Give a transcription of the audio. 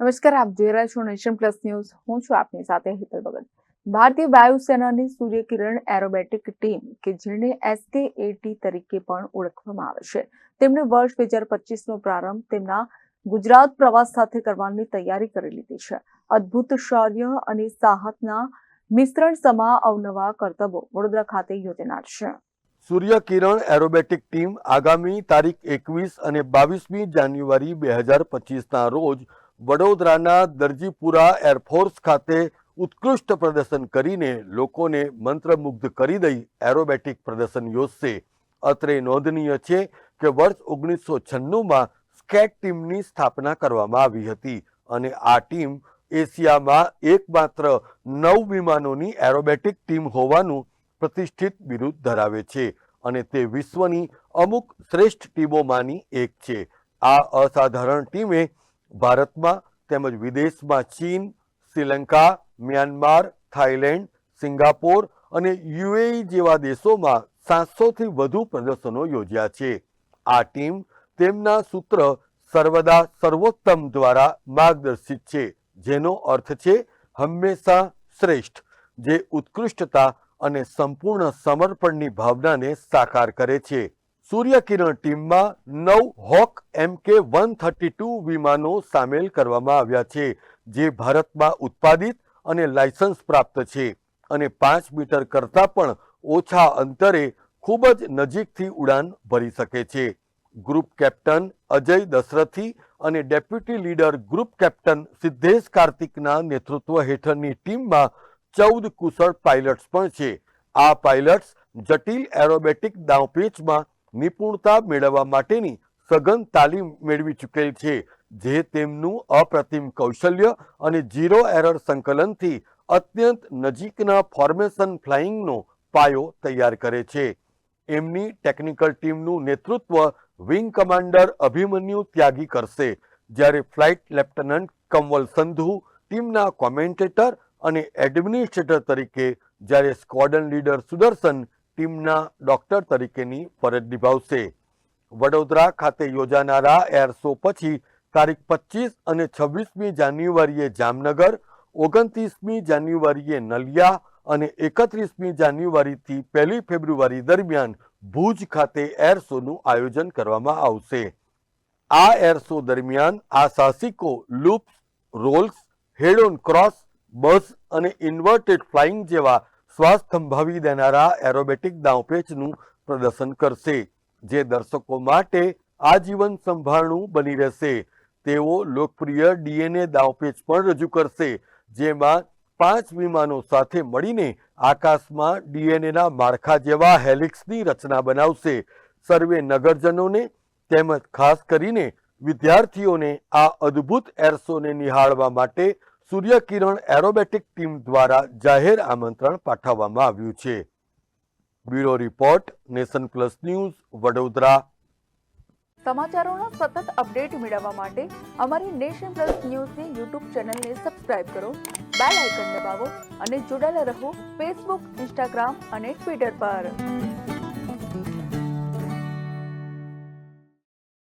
નમસ્કાર, આપ જોઈ રહ્યા છો નેશન પ્લસ ન્યૂઝ. હું છું આપની સાથે હેતલ ભગત. ભારતીય વાયુસેનાની સૂર્યકિરણ એરોબેટિક ટીમ, કે જેને એસકેએટી તરીકે પણ ઓળખવામાં આવે છે તેમણે વર્ષ બે હજાર પચીસનો પ્રારંભ તેમના ગુજરાત પ્રવાસ સાથે કરવાની તૈયારી કરી લીધી છે. અદ્ભુત શૌર્ય અને સાહસના મિશ્રણ સમા અવનવા કરતબો વડોદરા ખાતે યોજાનાર છે. સૂર્ય કિરણ એરોબેટિક ટીમ આગામી તારીખ એકવીસ અને બાવીસમી જાન્યુઆરી બે હજાર પચીસના રોજ વડોદરાના દરજીપુરા એરફોર્સ ખાતે ઉત્કૃષ્ટ પ્રદર્શન કરીને લોકોને મંત્રમુગ્ધ કરી દઈ એરોબેટિક પ્રદર્શન યોજશે. અત્રે નોંધનીય છે કે વર્ષ ઓગણીસો છન્નુંમાં સ્કેટ ટીમની સ્થાપના કરવામાં આવી હતી અને આ ટીમ એશિયામાં એકમાત્ર નવ વિમાનોની એરોબેટિક ટીમ હોવાનું પ્રતિષ્ઠિત બિરુદ ધરાવે છે અને તે વિશ્વની અમુક શ્રેષ્ઠ ટીમોમાંની એક છે. આ અસાધારણ ટીમે ભારતમાં તેમજ વિદેશમાં ચીન, શ્રીલંકા, મ્યાનમાર થાઈલેન્ડ સિંગાપોર અને યુએઈ જેવા દેશોમાં સાતસોથી વધુ પ્રદર્શનો યોજ્યા છે. આ ટીમ તેમના સૂત્ર સર્વદા સર્વોત્તમ દ્વારા માર્ગદર્શિત છે, જેનો અર્થ છે હંમેશા શ્રેષ્ઠ, જે ઉત્કૃષ્ટતા અને સંપૂર્ણ સમર્પણની ભાવનાને સાકાર કરે છે. સૂર્યકિરણ ટીમમાં નવ હોક એમ કે વન થર્ટી ટુ વિમાનો સામેલ કરવામાં આવ્યા છે, જે ભારતમાં ઉત્પાદિત અને લાયસન્સ પ્રાપ્ત છે. અને પાંચ મીટર કરતાં પણ ઓછા અંતરે ખૂબ જ નજીકથી ઉડાન ભરી શકે છે. ગ્રુપ કેપ્ટન અજય દશરથી અને deputy leader group captain Siddhesh કાર્તિકના નેતૃત્વ હેઠળની ટીમમાં ચૌદ કુશળ પાયલટ્સ પણ છે. આ પાયલટ્સ જટિલ એરોબેટિક દાવપેચમાં નિપુણતા મેળવવા માટેની સઘન તાલીમ મેળવી ચૂકેલ છે, જે તેમનું અપ્રતિમ કૌશલ્ય અને ઝીરો એરર સંકલનથી અત્યંત નજીકના ફોર્મેશન ફ્લાઇંગનો પાયો તૈયાર કરે છે. એમની ટેકનિકલ ટીમનું નેતૃત્વ વિંગ કમાન્ડર અભિમન્યુ ત્યાગી કરશે, જ્યારે ફ્લાઇટ લેફ્ટનન્ટ કંવલ સંધુ ટીમના કોમેન્ટેટર અને એડમિનિસ્ટ્રેટર તરીકે જ્યારે સ્ક્વોડન લીડર સુદર્શન ટીમના ડોક્ટર તરીકેની ફરજ નિભાવશે. વડોદરા ખાતે યોજાનારા એર શો પછી તારીખ પચીસ અને છવ્વીસમી જાન્યુઆરીએ જામનગર, ઓગણત્રીસમી જાન્યુઆરીએ નલિયા અને એકત્રીસમી જાન્યુઆરીથી પહેલી ફેબ્રુઆરી દરમિયાન ભુજ ખાતે એર શોનું આયોજન કરવામાં આવશે. આ એર શો દરમિયાન આ સાહસિકો loops, rolls, head on cross, બસ અને ઇન્વર્ટેડ ફ્લાઇંગ જેવા શ્વાસ થંભાવી દેનારા એરોબેટિક દાવપેચનું પ્રદર્શન કરશે, જે દર્શકો માટે આજીવન સંભાળનું બની રહેશે. તેઓ લોકપ્રિય ડીએનએ દાવપેચ પણ રજૂ કરશે, જેમાં પાંચ વિમાનો સાથે મળીને આકાશમાં ડીએનએના માળખા જેવા હેલિક્સની રચના બનાવશે. સર્વે નગરજનોને તેમજ ખાસ કરીને વિદ્યાર્થીઓને આ અદ્ભુત એરસોને નિહાળવા માટે સૂર્યકિરણ એરોબેટિક ટીમ દ્વારા જાહેર આમંત્રણ પાઠવવામાં આવ્યું છે. Bureau report, Nation Plus News, Vadodara. સમાચારોનો સતત અપડેટ મેળવવા માટે અમારી નેશન પ્લસ ન્યૂઝની યુટ્યુબ ચેનલને સબસ્ક્રાઇબ કરો, બેલ આઇકન દબાવો અને જોડાયેલા રહો ફેસબુક, ઇન્સ્ટાગ્રામ અને ટ્વિટર પર.